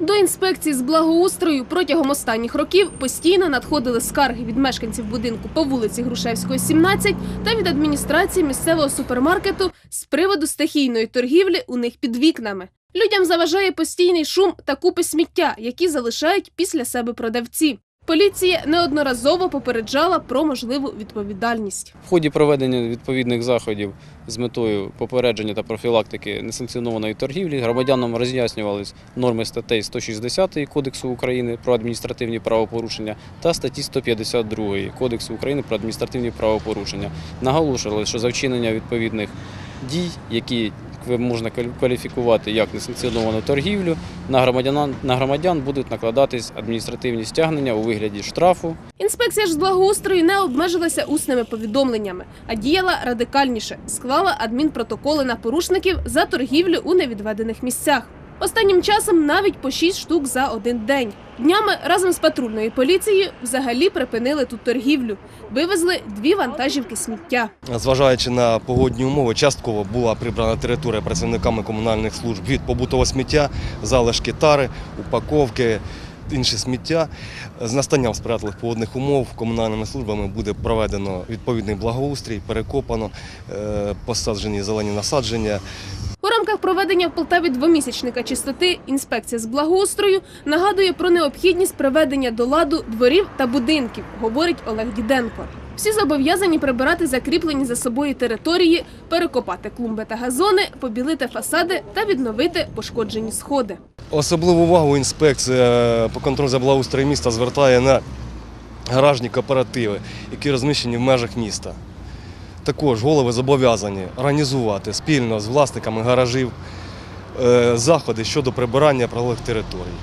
До інспекції з благоустрою протягом останніх років постійно надходили скарги від мешканців будинку по вулиці Грушевської, 17 та від адміністрації місцевого супермаркету з приводу стихійної торгівлі у них під вікнами. Людям заважає постійний шум та купи сміття, які залишають після себе продавці. Поліція неодноразово попереджала про можливу відповідальність. В ході проведення відповідних заходів з метою попередження та профілактики несанкціонованої торгівлі громадянам роз'яснювались норми статей 160 Кодексу України про адміністративні правопорушення та статті 152 Кодексу України про адміністративні правопорушення. Наголошували, що за вчинення відповідних дій, які можна кваліфікувати як несанкціоновану торгівлю, на громадян, на громадян будуть накладатись адміністративні стягнення у вигляді штрафу Інспекція ж з благоустрою не обмежилася усними повідомленнями, а діяла радикальніше, склала адмінпротоколи на порушників за торгівлю у невідведених місцях. Останнім часом навіть по 6 штук за один день. Днями разом з патрульною поліцією взагалі припинили тут торгівлю. Вивезли дві вантажівки сміття. Зважаючи на погодні умови, частково була прибрана територія працівниками комунальних служб від побутового сміття, залишки тари, упаковки, інше сміття. З настанням сприятливих погодних умов комунальними службами буде проведено відповідний благоустрій, перекопано, е, посаджені зелені насадження. Проведення в Полтаві двомісячника чистоти інспекція з благоустрою нагадує про необхідність приведення до ладу дворів та будинків, говорить Олег Діденко. Всі зобов'язані прибирати закріплені за собою території, перекопати клумби та газони, побілити фасади та відновити пошкоджені сходи. Особливу увагу інспекція по контролю за благоустроєм міста звертає на гаражні кооперативи, які розміщені в межах міста. Також голови зобов'язані організувати спільно з власниками гаражів е, заходи щодо прибирання прилеглих територій.